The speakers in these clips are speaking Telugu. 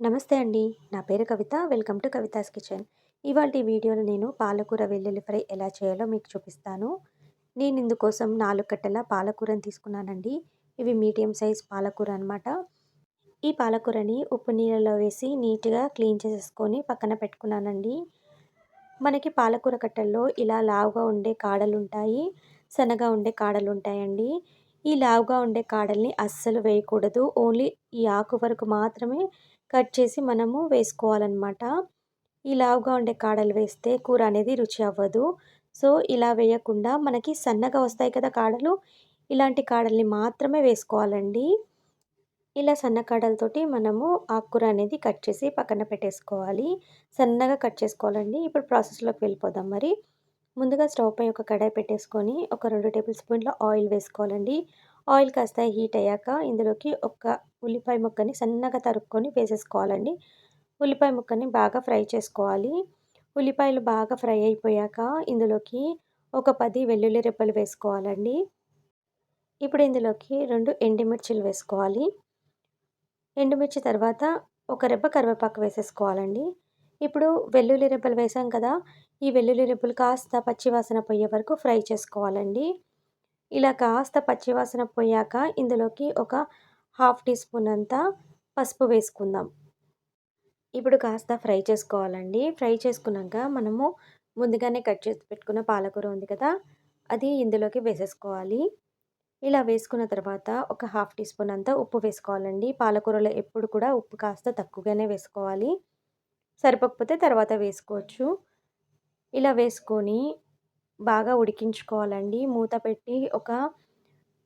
నమస్తే అండి. నా పేరు Kavitha. Welcome to Kavitha's kitchen. ఇవాళ వీడియోలో నేను పాలకూర వెల్లుల్లి ఫ్రై ఎలా చేయాలో మీకు చూపిస్తాను. నేను ఇందుకోసం నాలుగు కట్టెల పాలకూరని తీసుకున్నానండి. ఇవి మీడియం సైజ్ పాలకూర అనమాట ఈ పాలకూరని ఉప్పు నీళ్ళలో వేసి నీట్గా క్లీన్ చేసేసుకొని పక్కన పెట్టుకున్నానండి. మనకి పాలకూర కట్టెల్లో ఇలా లావుగా ఉండే కాడలు ఉంటాయి సన్నగా ఉండే కాడలు ఉంటాయండి ఈ లావుగా ఉండే కాడల్ని అస్సలు వేయకూడదు. ఓన్లీ ఈ ఆకు వరకు మాత్రమే కట్ చేసి మనము వేసుకోవాలన్నమాట. ఈ లావుగా ఉండే కాడలు వేస్తే కూర అనేది రుచి అవ్వదు. సో ఇలా వేయకుండా మనకి సన్నగా వస్తాయి కదా కాడలు ఇలాంటి కాడల్ని మాత్రమే వేసుకోవాలండి. ఇలా సన్న కాడలతోటి మనము ఆకుకూర అనేది కట్ చేసి పక్కన పెట్టేసుకోవాలి. సన్నగా కట్ చేసుకోవాలండి. ఇప్పుడు ప్రాసెస్లోకి వెళ్ళిపోదాం మరి. ముందుగా స్టవ్ పై ఒక కడాయి పెట్టేసుకొని ఒక రెండు టేబుల్ స్పూన్ల ఆయిల్ వేసుకోవాలండి. ఆయిల్ కాస్త హీట్ అయ్యాక ఇందులోకి ఒక ఉల్లిపాయ ముక్కని సన్నగా తరుక్కొని వేసేసుకోవాలండి. ఉల్లిపాయ ముక్కని బాగా ఫ్రై చేసుకోవాలి. ఉల్లిపాయలు బాగా ఫ్రై అయిపోయాక ఇందులోకి ఒక పది వెల్లుల్లి రెప్పలు వేసుకోవాలండి. ఇప్పుడు ఇందులోకి రెండు ఎండుమిర్చిలు వేసుకోవాలి. ఎండుమిర్చి తర్వాత ఒక రెబ్బ కరివేపాకు వేసేసుకోవాలండి. ఇప్పుడు వెల్లుల్లి రెబ్బలు వేసాం కదా ఈ వెల్లుల్లి రెబ్బలు కాస్త పచ్చివాసన పోయే వరకు ఫ్రై చేసుకోవాలండి. ఇలా కాస్త పచ్చివాసన పోయాక ఇందులోకి ఒక హాఫ్ టీ స్పూన్ అంతా పసుపు వేసుకుందాం. ఇప్పుడు కాస్త ఫ్రై చేసుకోవాలండి. ఫ్రై చేసుకున్నాక మనము ముందుగానే కట్ చేసి పెట్టుకున్న పాలకూర ఉంది కదా అది ఇందులోకి వేసేసుకోవాలి. ఇలా వేసుకున్న తర్వాత ఒక హాఫ్ టీ స్పూన్ అంతా ఉప్పు వేసుకోవాలండి. పాలకూరలో ఎప్పుడు కూడా ఉప్పు కాస్త తక్కువగానే వేసుకోవాలి. సరిపోకపోతే తర్వాత వేసుకోవచ్చు. ఇలా వేసుకొని బాగా ఉడికించుకోవాలండి. మూత పెట్టి ఒక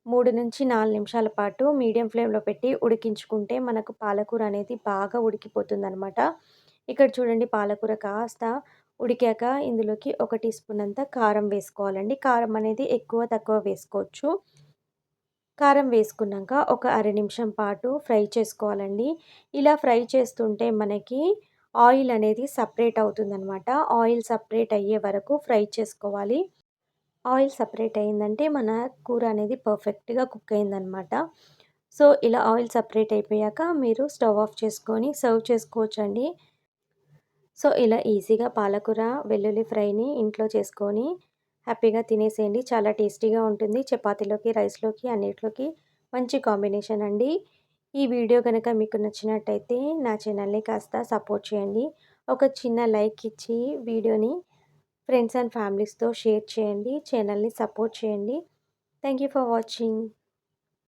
మూడు నుంచి నాలుగు నిమిషాల పాటు మీడియం ఫ్లేమ్లో పెట్టి ఉడికించుకుంటే మనకు పాలకూర అనేది బాగా ఉడికిపోతుందనమాట ఇక్కడ చూడండి పాలకూర కాస్త ఉడికాక ఇందులోకి ఒక టీ స్పూన్ అంతా కారం వేసుకోవాలండి. కారం అనేది ఎక్కువ తక్కువ వేసుకోవచ్చు. కారం వేసుకున్నాక ఒక అర నిమిషం పాటు ఫ్రై చేసుకోవాలండి. ఇలా ఫ్రై చేస్తుంటే మనకి ఆయిల్ అనేది సపరేట్ అవుతుందనమాట ఆయిల్ సపరేట్ అయ్యే వరకు ఫ్రై చేసుకోవాలి. ఆయిల్ సపరేట్ అయిందంటే మన కూర అనేది పర్ఫెక్ట్గా కుక్ అయిందనమాట సో ఇలా ఆయిల్ సపరేట్ అయిపోయాక మీరు స్టవ్ ఆఫ్ చేసుకొని సర్వ్ చేసుకోవచ్చండి. సో ఇలా ఈజీగా పాలకూర వెల్లుల్లి ఫ్రైని ఇంట్లో చేసుకొని హ్యాపీగా తినేసేయండి. చాలా టేస్టీగా ఉంటుంది. చపాతీలోకి రైస్లోకి అన్నిటిలోకి మంచి కాంబినేషన్ అండి. ఈ వీడియో కనుక మీకు నచ్చినట్టయితే నా ఛానల్ని కాస్త సపోర్ట్ చేయండి. ఒక చిన్న లైక్ ఇచ్చి వీడియోని ఫ్రెండ్స్ అండ్ ఫ్యామిలీస్తో షేర్ చేయండి. ఛానల్ని సపోర్ట్ చేయండి. Thank you for watching.